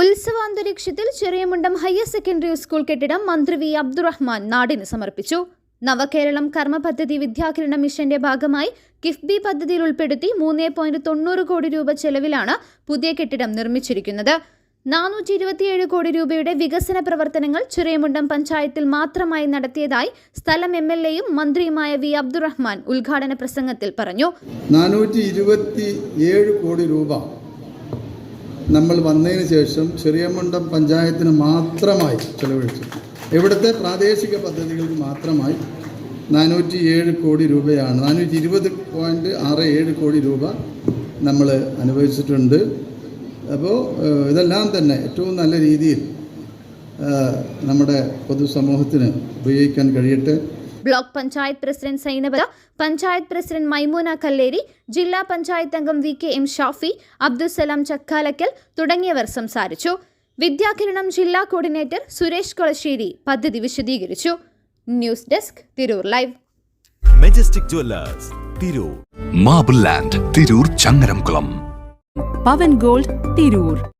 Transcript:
ഉത്സവാന്തരീക്ഷത്തിൽ Cheriyamundam higher secondary school കെട്ടിടം മന്ത്രി V Abdurahman നാടിന് സമർപ്പിച്ചു. നവകേരളം കർമ്മ പദ്ധതി വിദ്യാകിരണ മിഷന്റെ ഭാഗമായി കിഫ്ബി പദ്ധതിയിൽ ഉൾപ്പെടുത്തി മൂന്ന് പോയിന്റ് തൊണ്ണൂറ് കോടി രൂപ ചെലവിലാണ് പുതിയ കെട്ടിടം നിർമ്മിച്ചിരിക്കുന്നത്. നാനൂറ്റി ഇരുപത്തിയേഴ് കോടി രൂപയുടെ വികസന പ്രവർത്തനങ്ങൾ ചെറിയമുണ്ടം പഞ്ചായത്തിൽ മാത്രമായി നടത്തിയതായി സ്ഥലം എം എൽ എയും മന്ത്രിയുമായ വി അബ്ദുറഹ്മാൻ ഉദ്ഘാടന പ്രസംഗത്തിൽ പറഞ്ഞു. നാനൂറ്റി കോടി രൂപ നമ്മൾ വന്നതിന് ശേഷം ചെറിയമുണ്ടം പഞ്ചായത്തിന് മാത്രമായി ചെലവഴിച്ചു. ഇവിടുത്തെ പ്രാദേശിക പദ്ധതികൾക്ക് മാത്രമായി നാനൂറ്റി ഏഴ് കോടി രൂപയാണ്. നാനൂറ്റി ഇരുപത് പോയിന്റ് ആറ് ഏഴ് കോടി രൂപ നമ്മൾ അനുഭവിച്ചിട്ടുണ്ട് അപ്പോൾ ഇതെല്ലാം തന്നെ ഏറ്റവും നല്ല രീതിയിൽ നമ്മുടെ പൊതുസമൂഹത്തിന് ഉപയോഗിക്കാൻ കഴിയട്ടെ. Block panchayat president സൈനബല panchayat president Maimoona Kalleri ജില്ലാ പഞ്ചായത്ത് അംഗം V K M Shafi Abdussalam Chakkalakkal തുടങ്ങിയവർ സംസാരിച്ചു. വിദ്യാകിരണം ജില്ലാ കോർഡിനേറ്റർ സുരേഷ് കൊളശ്ശേരി പദ്ധതി വിശദീകരിച്ചു. News desk Tirur live. Majestic Jewellers Tirur. Marble land Tirur Changaramkulam. Pavan gold Tirur.